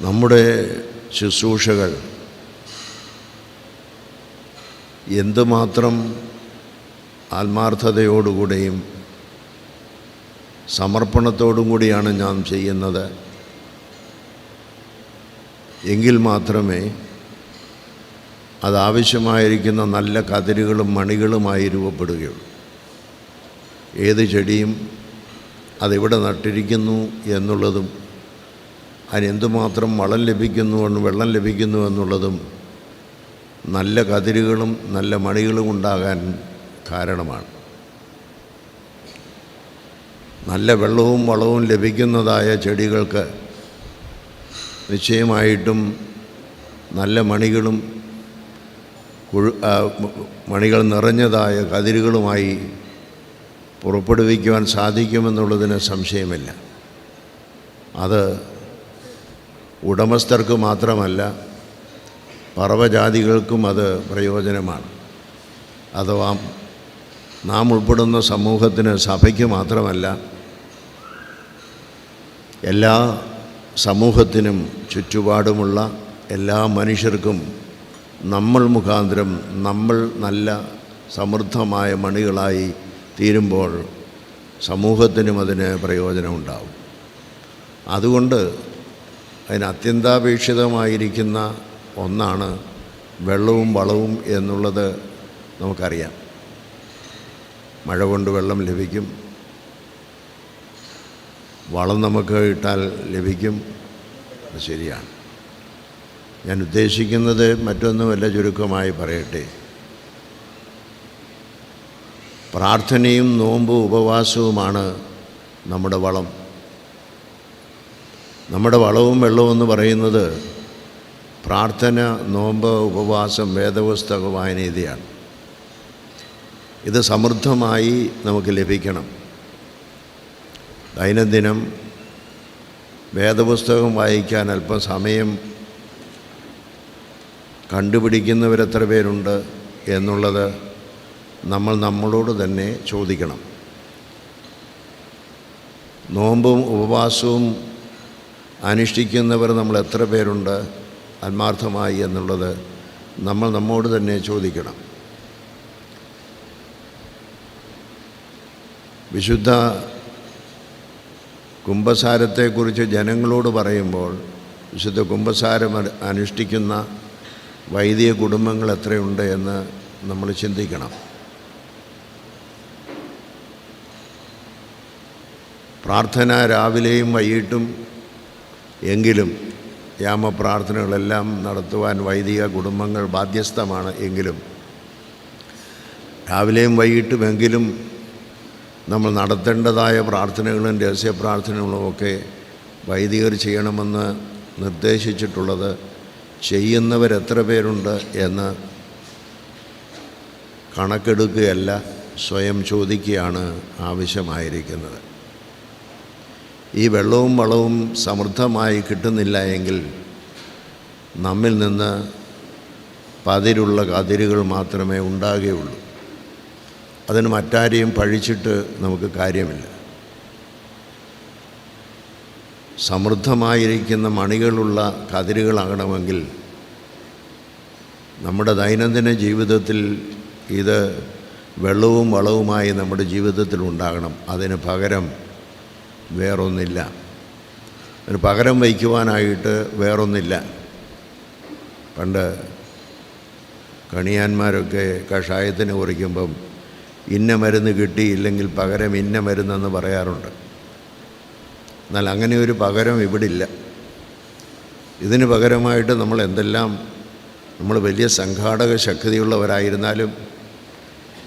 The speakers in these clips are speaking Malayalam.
നമ്മുടെ ശുശ്രൂഷകൾ എന്തുമാത്രം ആത്മാർത്ഥതയോടുകൂടെയും സമർപ്പണത്തോടും കൂടിയാണ് ഞാൻ ചെയ്യുന്നത്. എങ്കിൽ മാത്രമേ അതാവശ്യമായിരിക്കുന്ന നല്ല കതിരുകളും മണികളുമായി രൂപപ്പെടുകയുള്ളൂ. ഏത് ചെടിയും അതെവിടെ നട്ടിരിക്കുന്നു എന്നുള്ളതും അതിനെന്തുമാത്രം വളം ലഭിക്കുന്നു വെള്ളം ലഭിക്കുന്നു എന്നുള്ളതും നല്ല കതിരുകളും നല്ല മണികളും ഉണ്ടാകാൻ കാരണമാണ്. നല്ല വെള്ളവും വളവും ലഭിക്കുന്നതായ ചെടികൾക്ക് നിശ്ചയമായിട്ടും നല്ല മണികളും മണികൾ നിറഞ്ഞതായ കതിരുകളുമായി പുറപ്പെടുവിക്കുവാൻ സാധിക്കുമെന്നുള്ളതിന് സംശയമില്ല. അത് ഉടമസ്ഥർക്ക് മാത്രമല്ല പറവജാതികൾക്കും അത് പ്രയോജനമാണ്. അഥവാ നാം ഉൾപ്പെടുന്ന സമൂഹത്തിന് സഭയ്ക്ക് മാത്രമല്ല എല്ലാ സമൂഹത്തിനും ചുറ്റുപാടുമുള്ള എല്ലാ മനുഷ്യർക്കും നമ്മൾ മുഖാന്തരം നമ്മൾ നല്ല സമൃദ്ധമായ മണികളായി തീരുമ്പോൾ സമൂഹത്തിനും അതിന് പ്രയോജനമുണ്ടാവും. അതുകൊണ്ട് അതിന് അത്യന്താപേക്ഷിതമായിരിക്കുന്ന ഒന്നാണ് വെള്ളവും വളവും എന്നുള്ളത് നമുക്കറിയാം. മഴ കൊണ്ട് വെള്ളം ലഭിക്കും. വളം നമുക്ക് ഇട്ടാൽ ലഭിക്കും. അത് ശരിയാണ്. ഞാൻ ഉദ്ദേശിക്കുന്നത് മറ്റൊന്നുമല്ല ചുരുക്കമായി പറയട്ടെ. പ്രാർത്ഥനയും നോമ്പും ഉപവാസവുമാണ് നമ്മുടെ വളം. നമ്മുടെ വളവും വെള്ളവും എന്ന് പറയുന്നത് പ്രാർത്ഥന നോമ്പ് ഉപവാസം വേദപുസ്തക വായനീതിയാണ് ഇത് സമൃദ്ധമായി നമുക്ക് ലഭിക്കണം. ദൈനംദിനം വേദപുസ്തകം വായിക്കാൻ അല്പം സമയം കണ്ടുപിടിക്കുന്നവരെത്ര പേരുണ്ട് എന്നുള്ളത് നമ്മൾ നമ്മളോട് തന്നെ ചോദിക്കണം. നോമ്പും ഉപവാസവും അനുഷ്ഠിക്കുന്നവർ നമ്മൾ എത്ര പേരുണ്ട് ആത്മാർത്ഥമായി എന്നുള്ളത് നമ്മൾ നമ്മോട് തന്നെ ചോദിക്കണം. വിശുദ്ധ കുംഭസാരത്തെക്കുറിച്ച് ജനങ്ങളോട് പറയുമ്പോൾ വിശുദ്ധ കുംഭസാരം അനുഷ്ഠിക്കുന്ന വൈദിക കുടുംബങ്ങൾ എത്രയുണ്ട് എന്ന് നമ്മൾ ചിന്തിക്കണം. പ്രാർത്ഥന രാവിലെയും വൈകിട്ടും എങ്കിലും യാമപ്രാർത്ഥനകളെല്ലാം നടത്തുവാൻ വൈദിക കുടുംബങ്ങൾ ബാധ്യസ്ഥമാണ് എങ്കിലും. രാവിലെയും വൈകിട്ടുമെങ്കിലും നമ്മൾ നടത്തേണ്ടതായ പ്രാർത്ഥനകളും രഹസ്യ പ്രാർത്ഥനകളുമൊക്കെ വൈദികർ ചെയ്യണമെന്ന് നിർദ്ദേശിച്ചിട്ടുള്ളത് ചെയ്യുന്നവരെത്ര പേരുണ്ട് എന്ന് കണക്കെടുക്കുകയല്ല സ്വയം ചോദിക്കുകയാണ് ആവശ്യമായിരിക്കുന്നത്. ഈ വെള്ളവും വളവും സമൃദ്ധമായി കിട്ടുന്നില്ല എങ്കിൽ നമ്മിൽ നിന്ന് പതിരുള്ള കതിരുകൾ മാത്രമേ ഉണ്ടാകുകയുള്ളൂ. അതിന് മറ്റാരെയും പഴിച്ചിട്ട് നമുക്ക് കാര്യമില്ല. സമൃദ്ധമായിരിക്കുന്ന മണികളുള്ള കതിരുകളാകണമെങ്കിൽ നമ്മുടെ ദൈനംദിന ജീവിതത്തിൽ ഇത് വെള്ളവും വളവുമായി നമ്മുടെ ജീവിതത്തിൽ ഉണ്ടാകണം. അതിന് പകരം വേറൊന്നില്ല. അതിന് പകരം വയ്ക്കുവാനായിട്ട് വേറൊന്നില്ല. പണ്ട് കണിയാന്മാരൊക്കെ കഷായത്തിന് കുറിക്കുമ്പം ഇന്ന മരുന്ന് കിട്ടിയില്ലെങ്കിൽ പകരം ഇന്ന മരുന്നെന്ന് പറയാറുണ്ട്. എന്നാൽ അങ്ങനെ ഒരു പകരം ഇവിടില്ല. ഇതിന് പകരമായിട്ട് നമ്മൾ എന്തെല്ലാം നമ്മൾ വലിയ സംഘാടക ശക്തിയുള്ളവരായിരുന്നാലും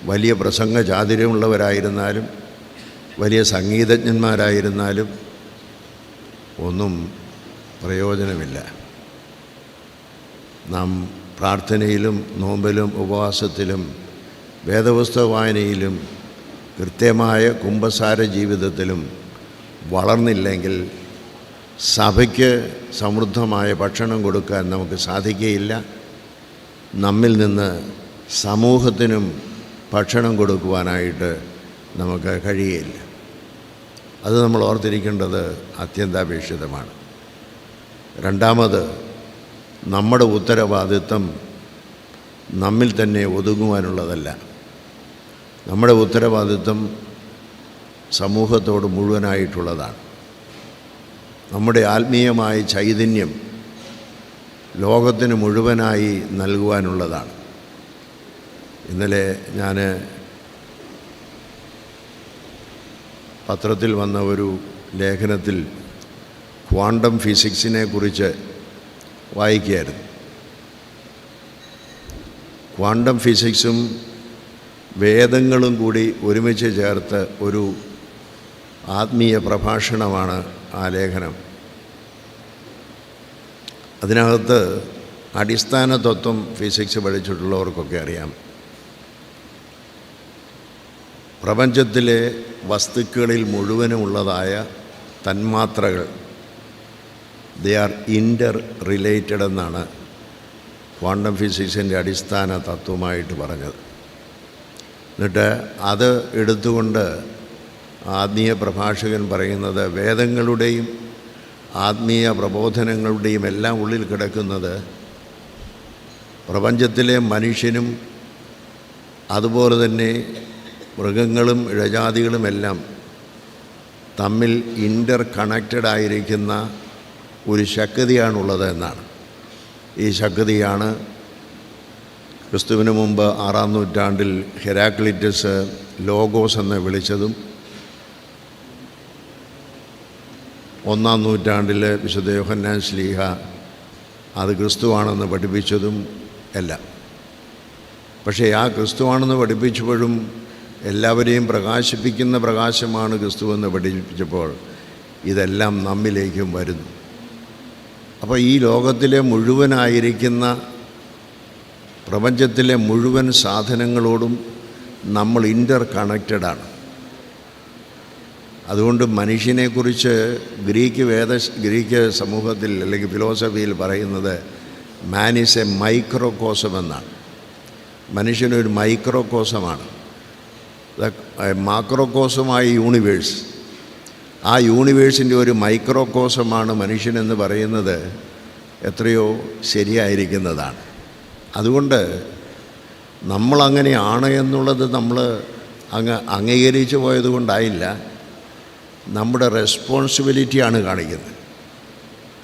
വലിയ പ്രസംഗ ചാതുര്യമുള്ളവരായിരുന്നാലും വലിയ സംഗീതജ്ഞന്മാരായിരുന്നാലും ഒന്നും പ്രയോജനമില്ല. നാം പ്രാർത്ഥനയിലും നോമ്പിലും ഉപവാസത്തിലും വേദപുസ്തക വായനയിലും കൃത്യമായ കുംഭസാര ജീവിതത്തിലും വളർന്നില്ലെങ്കിൽ സഭയ്ക്ക് സമൃദ്ധമായ ഭക്ഷണം കൊടുക്കാൻ നമുക്ക് സാധിക്കുകയില്ല. നമ്മിൽ നിന്ന് സമൂഹത്തിനും ഭക്ഷണം കൊടുക്കുവാനായിട്ട് നമുക്ക് കഴിയില്ല. അത് നമ്മൾ ഓർത്തിരിക്കേണ്ടത് അത്യന്താപേക്ഷിതമാണ്. രണ്ടാമത് നമ്മുടെ ഉത്തരവാദിത്വം നമ്മിൽ തന്നെ ഒതുങ്ങുവാനുള്ളതല്ല. നമ്മുടെ ഉത്തരവാദിത്വം സമൂഹത്തോട് മുഴുവനായിട്ടുള്ളതാണ്. നമ്മുടെ ആത്മീയമായ ചൈതന്യം ലോകത്തിന് മുഴുവനായി നൽകുവാനുള്ളതാണ്. ഇന്നലെ ഞാൻ പത്രത്തിൽ വന്ന ഒരു ലേഖനത്തിൽ ക്വാണ്ടം ഫിസിക്സിനെ കുറിച്ച് വായിക്കുകയായിരുന്നു. ക്വാണ്ടം ഫിസിക്സും വേദങ്ങളും കൂടി ഒരുമിച്ച് ചേർത്ത് ഒരു ആത്മീയ പ്രഭാഷണമാണ് ആ ലേഖനം. അതിനകത്ത് അടിസ്ഥാന തത്വം ഫിസിക്സ് പഠിച്ചിട്ടുള്ളവർക്കൊക്കെ അറിയാം. പ്രപഞ്ചത്തിലെ വസ്തുക്കളിൽ മുഴുവനുമുള്ളതായ തന്മാത്രകൾ. ദേ ആർ ഇന്റർ റിലേറ്റഡ് എന്നാണ് ക്വാണ്ടം ഫിസിക്സിന്റെ അടിസ്ഥാന തത്വമായിട്ട് പറഞ്ഞത്. എന്നിട്ട് അത് എടുത്തുകൊണ്ട് ആത്മീയ പ്രഭാഷകൻ പറയുന്നത് വേദങ്ങളുടെയും ആത്മീയ പ്രബോധനങ്ങളുടെയും എല്ലാം ഉള്ളിൽ കിടക്കുന്നത് പ്രപഞ്ചത്തിലെ മനുഷ്യനും അതുപോലെ തന്നെ മൃഗങ്ങളും ഇഴജാതികളുമെല്ലാം തമ്മിൽ ഇന്റർ കണക്റ്റഡ് ആയിരിക്കുന്ന ഒരു ശക്തിയാണുള്ളത് എന്നാണ്. ഈ ശക്തിയാണ് ക്രിസ്തുവിന് മുമ്പ് ആറാം നൂറ്റാണ്ടിൽ ഹെരാക്ലിറ്റസ് ലോഗോസ് എന്ന് വിളിച്ചതും ഒന്നാം നൂറ്റാണ്ടിൽ വിശുദ്ധ യോഹന്നാൻ ശ്ലീഹ അത് ക്രിസ്തുവാണെന്ന് പഠിപ്പിച്ചതും എല്ലാം. പക്ഷേ ആ ക്രിസ്തുവാണെന്ന് പഠിപ്പിച്ചപ്പോഴും എല്ലാവരെയും പ്രകാശിപ്പിക്കുന്ന പ്രകാശമാണ് ക്രിസ്തുവെന്ന് പഠിപ്പിച്ചപ്പോൾ ഇതെല്ലാം നമ്മിലേക്കും വരുന്നു. അപ്പോൾ ഈ ലോകത്തിലെ മുഴുവനായിരിക്കുന്ന പ്രപഞ്ചത്തിലെ മുഴുവൻ സാധനങ്ങളോടും നമ്മൾ ഇന്റർ കണക്റ്റഡാണ് അതുകൊണ്ട് മനുഷ്യനെക്കുറിച്ച് ഗ്രീക്ക് വേദ ഗ്രീക്ക് സമൂഹത്തിൽ അല്ലെങ്കിൽ ഫിലോസഫിയിൽ പറയുന്നത് മാൻ ഈസ് എ മൈക്രോകോസം എന്നാണ്. മനുഷ്യനൊരു മൈക്രോകോസമാണ് മാക്രോകോസമായ യൂണിവേഴ്സ് ആ യൂണിവേഴ്സിന്റെ ഒരു മൈക്രോകോസമാണ് മനുഷ്യനെന്ന് പറയുന്നത് എത്രയോ ശരിയായിരിക്കുന്നതാണ്. അതുകൊണ്ട് നമ്മളങ്ങനെയാണ് എന്നുള്ളത് നമ്മൾ അങ്ങ് അംഗീകരിച്ചു പോയത് കൊണ്ടായില്ല നമ്മുടെ റെസ്പോൺസിബിലിറ്റിയാണ് കാണിക്കുന്നത്.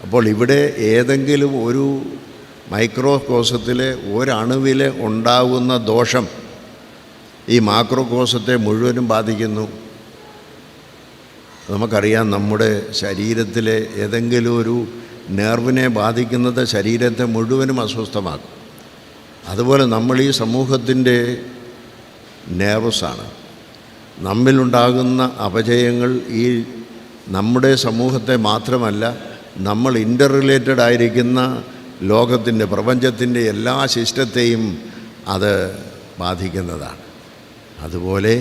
അപ്പോൾ ഇവിടെ ഏതെങ്കിലും ഒരു മൈക്രോകോസത്തിലെ ഒരണുവിൽ ഉണ്ടാകുന്ന ദോഷം ഈ മാക്രോകോസത്തെ മുഴുവനും ബാധിക്കുന്നു. നമുക്കറിയാം നമ്മുടെ ശരീരത്തിലെ ഏതെങ്കിലും ഒരു നെർവിനെ ബാധിക്കുന്നത് ശരീരത്തെ മുഴുവനും അസ്വസ്ഥമാക്കും. അതുപോലെ നമ്മൾ ഈ സമൂഹത്തിന്റെ നേർവസാണ് നമ്മിലുണ്ടാകുന്ന അപജയങ്ങൾ ഈ നമ്മുടെ സമൂഹത്തെ മാത്രമല്ല നമ്മൾ ഇന്റർ റിലേറ്റഡ് ആയിരിക്കുന്ന ലോകത്തിന്റെ പ്രപഞ്ചത്തിന്റെ എല്ലാ ശിഷ്ടത്തെയും അത് ബാധിക്കുന്നതാണ്. അതുപോലെ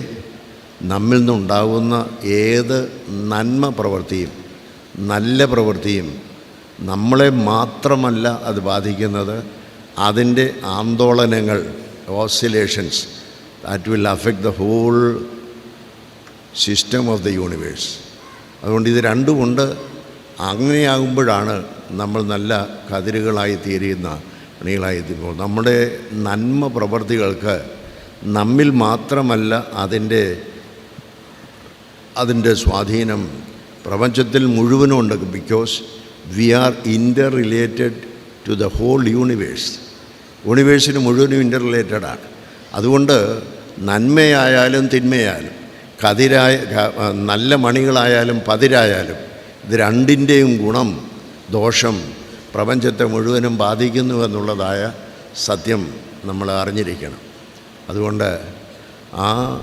നമ്മിൽ നിന്നുണ്ടാകുന്ന ഏത് നന്മ പ്രവൃത്തിയും നല്ല പ്രവൃത്തിയും നമ്മളെ മാത്രമല്ല അത് ബാധിക്കുന്നത്. അതിന്റെ ആന്തോളനങ്ങൾ oscillations that will affect the whole system of the universe അതുകൊണ്ട് ഇത് രണ്ടുമുണ്ട്. അങ്ങനെയാകുമ്പോഴാണ് നമ്മൾ നല്ല കതിരുകളായി തീരുന്ന അണികളായി തീരുമ്പോൾ നമ്മുടെ നന്മ പ്രവൃത്തികൾക്ക് നമ്മിൽ മാത്രമല്ല അതിന്റെ അതിന്റെ സ്വാധീനം പ്രപഞ്ചത്തിൽ മുഴുവനും ഉണ്ട്. Because we are interrelated to the whole universe യൂണിവേഴ്സിന് മുഴുവനും ഇന്റർ റിലേറ്റഡാണ് അതുകൊണ്ട് നന്മയായാലും തിന്മയായാലും കതിരായ നല്ല മണികളായാലും പതിരായാലും ഇത് രണ്ടിന്റെയും ഗുണം ദോഷം പ്രപഞ്ചത്തെ മുഴുവനും ബാധിക്കുന്നു എന്നുള്ളതായ സത്യം നമ്മൾ അറിഞ്ഞിരിക്കണം. അതുകൊണ്ട് ആ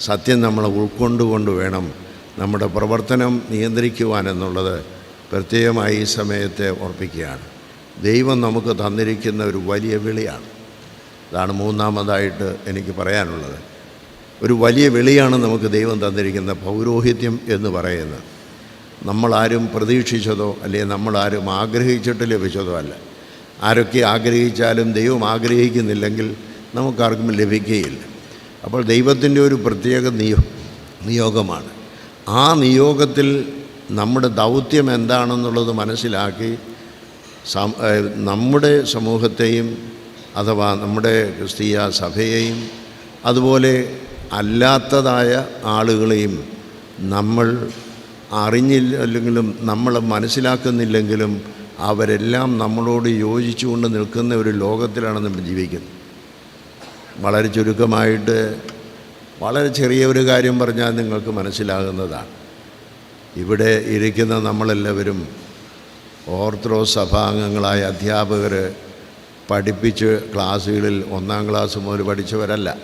സത്യം നമ്മൾ ഉൾക്കൊണ്ടുകൊണ്ട് വേണം നമ്മുടെ പ്രവർത്തനം നിയന്ത്രിക്കുവാൻ എന്നുള്ളത് പ്രത്യേകമായി ഈ സമയത്തെ ഓർപ്പിക്കുകയാണ്. ദൈവം നമുക്ക് തന്നിരിക്കുന്ന ഒരു വലിയ വിളിയാണ്. അതാണ് മൂന്നാമതായിട്ട് എനിക്ക് പറയാനുള്ളത്. ഒരു വലിയ വിളിയാണ് നമുക്ക് ദൈവം തന്നിരിക്കുന്ന പൗരോഹിത്യം എന്ന് പറയുന്നത്. നമ്മളാരും പ്രതീക്ഷിച്ചതോ അല്ലെങ്കിൽ നമ്മളാരും ആഗ്രഹിച്ചിട്ട് ലഭിച്ചതോ അല്ല. ആരൊക്കെ ആഗ്രഹിച്ചാലും ദൈവം ആഗ്രഹിക്കുന്നില്ലെങ്കിൽ നമുക്കാർക്കും ലഭിക്കുകയില്ല. അപ്പോൾ ദൈവത്തിന്റെ ഒരു പ്രത്യേക നിയോ നിയോഗമാണ്. ആ നിയോഗത്തിൽ നമ്മുടെ ദൗത്യം എന്താണെന്നുള്ളത് മനസ്സിലാക്കി നമ്മുടെ സമൂഹത്തെയും അഥവാ നമ്മുടെ ക്രിസ്തീയ സഭയെയും അതുപോലെ അല്ലാത്തതായ ആളുകളെയും നമ്മൾ അറിഞ്ഞില്ല അറിഞ്ഞില്ലെങ്കിലും നമ്മൾ മനസ്സിലാക്കുന്നില്ലെങ്കിലും അവരെല്ലാം നമ്മളോട് യോജിച്ചുകൊണ്ട് നിൽക്കുന്ന ഒരു ലോകത്തിലാണ് നമ്മൾ ജീവിക്കുന്നത്. വളരെ ചുരുക്കമായിട്ട് വളരെ ചെറിയ ഒരു കാര്യം പറഞ്ഞാൽ നിങ്ങൾക്ക് മനസ്സിലാകുന്നതാണ്. ഇവിടെ ഇരിക്കുന്ന നമ്മളെല്ലാവരും ഓർത്തഡോക്സ് സഭാംഗങ്ങളായ അധ്യാപകർ പഠിപ്പിച്ച് ക്ലാസ്സുകളിൽ ഒന്നാം ക്ലാസ് മുതൽ പഠിച്ചവരല്ല.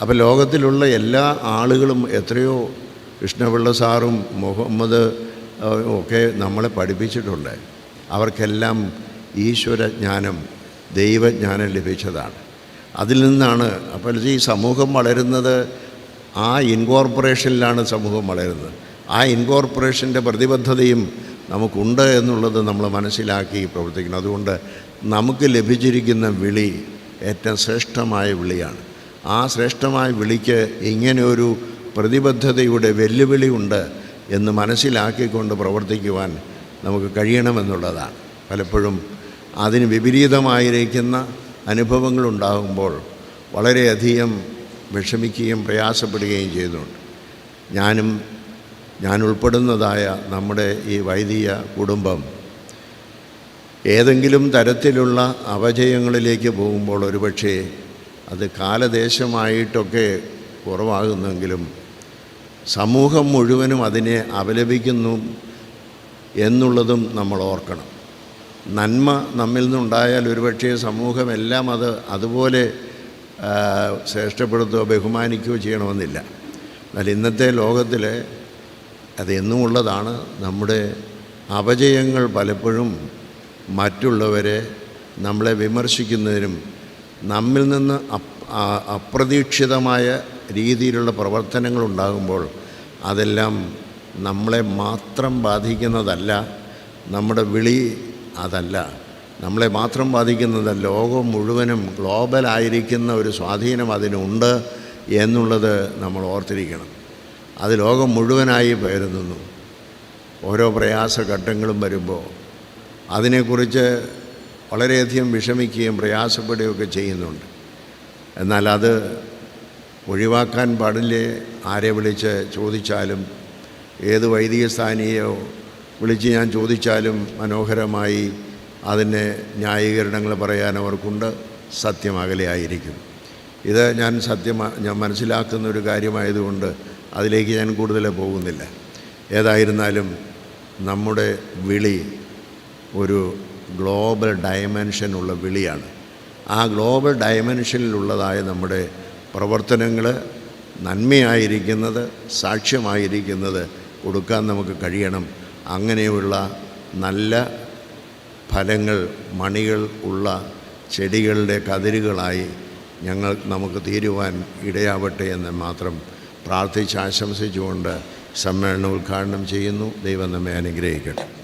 അപ്പോൾ ലോകത്തിലുള്ള എല്ലാ ആളുകളും എത്രയോ കൃഷ്ണപിള്ള സാറും മുഹമ്മദ് ഒക്കെ നമ്മളെ പഠിപ്പിച്ചിട്ടുണ്ട്. അവർക്കെല്ലാം ഈശ്വരജ്ഞാനം ദൈവജ്ഞാനം ലഭിച്ചതാണ്. അതിൽ നിന്നാണ്. അപ്പോൾ ഈ സമൂഹം വളരുന്നത് ആ ഇൻകോർപ്പറേഷനിലാണ് സമൂഹം വളരുന്നത്. ആ ഇൻകോർപ്പറേഷന്റെ പ്രതിബദ്ധതയും നമുക്കുണ്ട് എന്നുള്ളത് നമ്മൾ മനസ്സിലാക്കി പ്രവർത്തിക്കണം അതുകൊണ്ട് നമുക്ക് ലഭിച്ചിരിക്കുന്ന വിളി ഏറ്റവും ശ്രേഷ്ഠമായ വിളിയാണ്. ആ ശ്രേഷ്ഠമായ വിളിക്ക് ഇങ്ങനെയൊരു പ്രതിബദ്ധതയുടെ വെല്ലുവിളി ഉണ്ട് എന്ന് മനസ്സിലാക്കിക്കൊണ്ട് പ്രവർത്തിക്കുവാൻ നമുക്ക് കഴിയണമെന്നുള്ളതാണ്. പലപ്പോഴും അതിന് വിപരീതമായിരിക്കുന്ന അനുഭവങ്ങളുണ്ടാകുമ്പോൾ വളരെയധികം വിഷമിക്കുകയും പ്രയാസപ്പെടുകയും ചെയ്യുന്നുണ്ട് ഞാനും ഞാൻ ഉൾപ്പെടുന്നതായ നമ്മുടെ ഈ വൈദിക കുടുംബം ഏതെങ്കിലും തരത്തിലുള്ള അപജയങ്ങളിലേക്ക് പോകുമ്പോൾ ഒരുപക്ഷേ അത് കാലദേശമായിട്ടൊക്കെ കുറവാകുന്നെങ്കിലും സമൂഹം മുഴുവനും അതിനെ അപലപിക്കുന്നു എന്നുള്ളതും നമ്മൾ ഓർക്കണം. നന്മ നമ്മിൽ നിന്നുണ്ടായാൽ ഒരുപക്ഷേ സമൂഹമെല്ലാം അത് അതുപോലെ ശ്രേഷ്ഠപ്പെടുത്തുകയോ ബഹുമാനിക്കുകയോ ചെയ്യണമെന്നില്ല. എന്നാൽ ഇന്നത്തെ ലോകത്തിൽ അതെന്നുമുള്ളതാണ് നമ്മുടെ അപജയങ്ങൾ പലപ്പോഴും മറ്റുള്ളവരെ നമ്മളെ വിമർശിക്കുന്നതിനും നമ്മിൽ നിന്ന് അപ്രതീക്ഷിതമായ രീതിയിലുള്ള പ്രവർത്തനങ്ങൾ ഉണ്ടാകുമ്പോൾ അതെല്ലാം നമ്മളെ മാത്രം ബാധിക്കുന്നതല്ല നമ്മുടെ വിളി അതല്ല. നമ്മളെ മാത്രം ബാധിക്കുന്നത് ലോകം മുഴുവനും ഗ്ലോബലായിരിക്കുന്ന ഒരു സ്വാധീനം അതിനുണ്ട് എന്നുള്ളത് നമ്മൾ ഓർത്തിരിക്കണം. അത് ലോകം മുഴുവനായി പകരുന്നു. ഓരോ പ്രയാസ ഘട്ടങ്ങളും വരുമ്പോൾ അതിനെക്കുറിച്ച് വളരെയധികം വിഷമിക്കുകയും പ്രയാസപ്പെടുകയൊക്കെ ചെയ്യുന്നുണ്ട്. എന്നാൽ അത് ഒഴിവാക്കാൻ പാടില്ലേ? ആരെ വിളിച്ച് ചോദിച്ചാലും ഏത് വൈദിക സ്ഥാനീയോ വിളിച്ച് ഞാൻ ചോദിച്ചാലും മനോഹരമായി അതിന് ന്യായീകരണങ്ങൾ പറയാൻ അവർക്കുണ്ട്. സത്യം അകലെയായിരിക്കും ഇത് ഞാൻ സത്യം ഞാൻ മനസ്സിലാക്കുന്ന ഒരു കാര്യമായതുകൊണ്ട് അതിലേക്ക് ഞാൻ കൂടുതൽ പോകുന്നില്ല. ഏതായിരുന്നാലും നമ്മുടെ വിളി ഒരു ഗ്ലോബൽ ഡയമെൻഷനുള്ള വിളിയാണ്. ആ ഗ്ലോബൽ ഡയമെൻഷനിലുള്ളതായ നമ്മുടെ പ്രവർത്തനങ്ങൾ നന്മയായിരിക്കുന്നത് സാക്ഷ്യമായിരിക്കുന്നത് കൊടുക്കാൻ നമുക്ക് കഴിയണം. അങ്ങനെയുള്ള നല്ല ഫലങ്ങൾ മണികൾ ഉള്ള ചെടികളുടെ കതിരുകളായി ഞങ്ങൾ നമുക്ക് തീരുവാൻ ഇടയാവട്ടെ എന്ന് മാത്രം പ്രാർത്ഥിച്ച് ആശംസിച്ചുകൊണ്ട് സമ്മേളനം ഉദ്ഘാടനം ചെയ്യുന്നു. ദൈവം നമ്മെ അനുഗ്രഹിക്കട്ടെ.